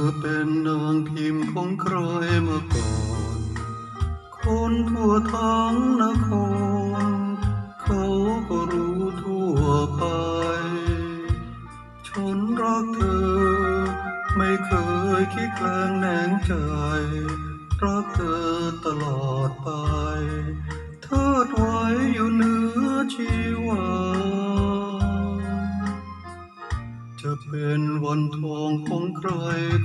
อเป็นนางพิมพ์ของใครมื่อก่อน คนทั่วทั้งนคร เขาก็รู้ทั่วไปฉันรักเธอ ไม่เคยคิดแกล้งแหนงใจ รักเธอตลอดไป เธอไว้อยู่เหนือชีวา เป็นวันทองของใคร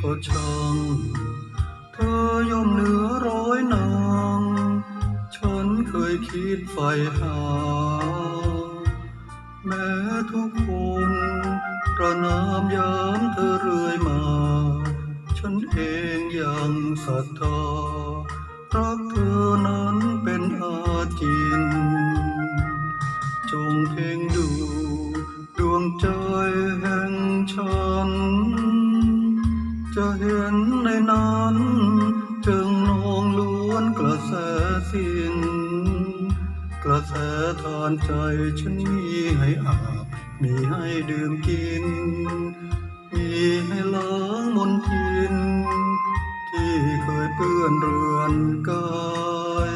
ก็ช่าง เธอย่อมเหนือร้อยนาง ฉันเคยคิดใฝ่หา แม้ทุกคนประนามยามเธอเรื่อยมา ฉันเองยังศรัทธารักเธอนั้นเป็นอาจิน จงเพ่งดูดวงใจแห่ง จะเห็นในนั้นจึงนองล้วนกระแสสิ้นกระแสทานใจฉันมีให้อาบ มีให้ดื่มกิน มีให้ล้างมนทิน ที่เคยเปื้อนเรือนกาย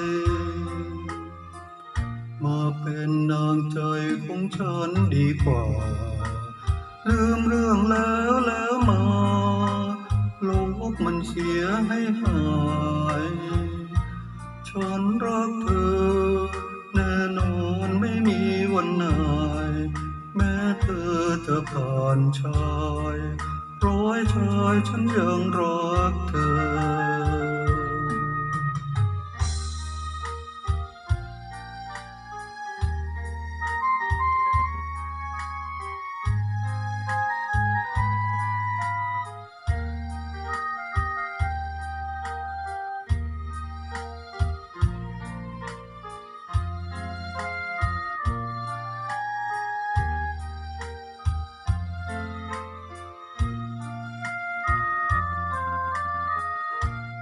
มาเป็นนางใจของฉันดีกว่า ลืมเรื่องแล้วแล้วมา ลบมันเสียให้หายฉันรักเธอ แน่นอนไม่มีวันไหนแม้เธอจะผ่านชาย ร้อยชายฉันยังรักเธอ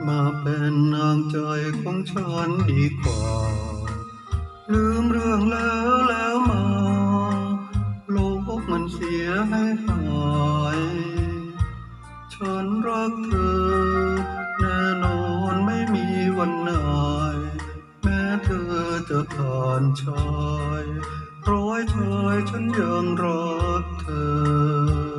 มาเป็นนางใจของฉันดีกว่า ลืมเรื่องแล้วแล้วมา โลกมันเสียให้หาย ฉันรักเธอ แน่นอนไม่มีวันไหน แม้เธอจะผ่านชาย ร้อยชายฉันยังรักเธอ